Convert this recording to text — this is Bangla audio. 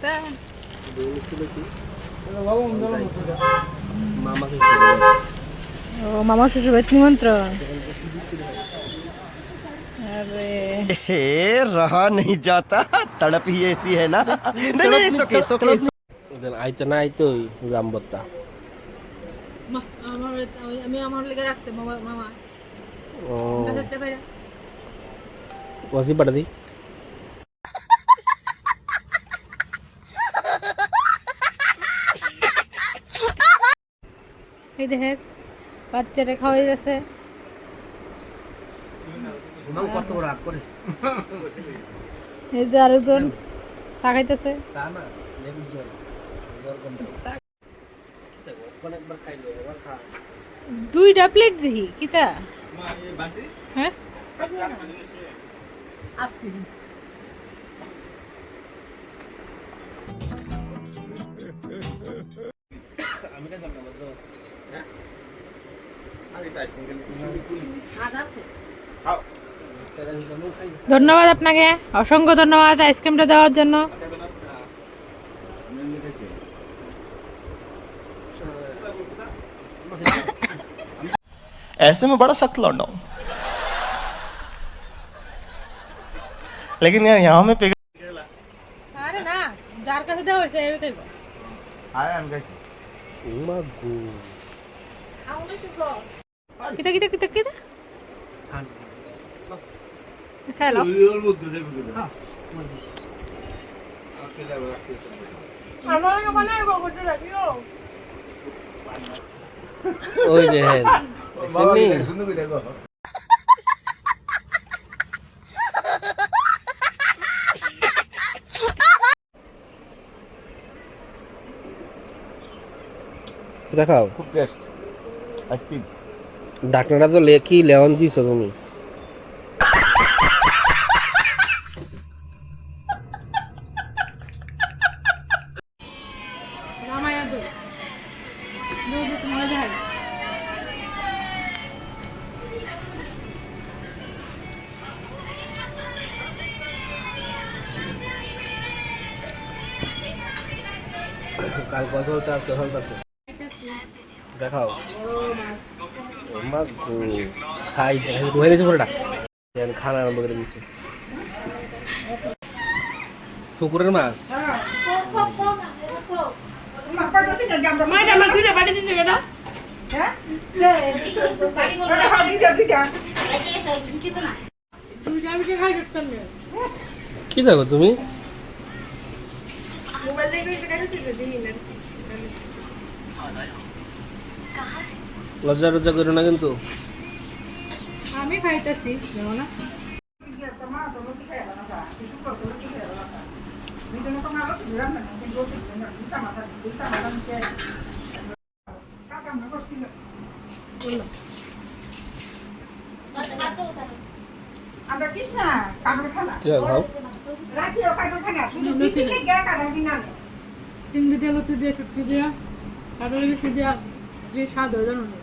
তা মামাকে ও মামা শ্বশুর বাড়িতে নিমন্ত্রণ আরে हे रहा नहीं जाता तड़प ही ऐसी है ना नहीं नहीं सोके सोके ওদের আইতে না আইতে ওই জাম্বত্তা মা- আমার আমি- আমি আমার লেগে রাখছে মামা মামা ও গাছতে পারে ওয়াসি পাঠা দি এই দেখে বাচ্চারা খাওয়াই গেছে এই যে আরেকজন চা খাইতেছে। চা না লেবুর জল জল কম অনেকবার খাইলো এবার খা। দুইটা প্লেট দিহি কিতা? হ্যাঁ? আমি কেন ধন্যবাদ আপনাকে অসংখ্য ধন্যবাদ আইসক্রিমটা দেওয়ার জন্য ऐसे में बड़ा सख्त लौंडा हूं लेकिन यार यहाँ में पिघल আরে না যার কাছে দেওয়া হয়েছে এই খাইব উমাগু কিতা কিতা কিতা কিতা খাইলো কিতা কিতা কিতা কিতা? খেলো। হ্যাঁ। ওই যে হ্যাঁ। দেখাও খুব টেস্ট ডাকনাটা তো লেখি লেওন দিছো তুমি। কাল কত হচ্ছে আজকে ফেলতেছে দেখাও। খাইছে গেছে পুরোটা। খানা আরম্ভ করে দিছে। মাছ। না কি দেখো তুমি? মোবাইল দেখে লজ্জা টজ্জা করো না কিন্তু। আমি খাইতেছি যেমন না। আমরা কৃষ্ণা কাপড় খানা রাখিও কাপড় খানা শুধু বিসিকে গে কাটা চিংড়ি দিয়ে লতি দিয়ে শুটকি দিয়ে কাটলে বেশি দিয়া যে স্বাদ হয় জানো না?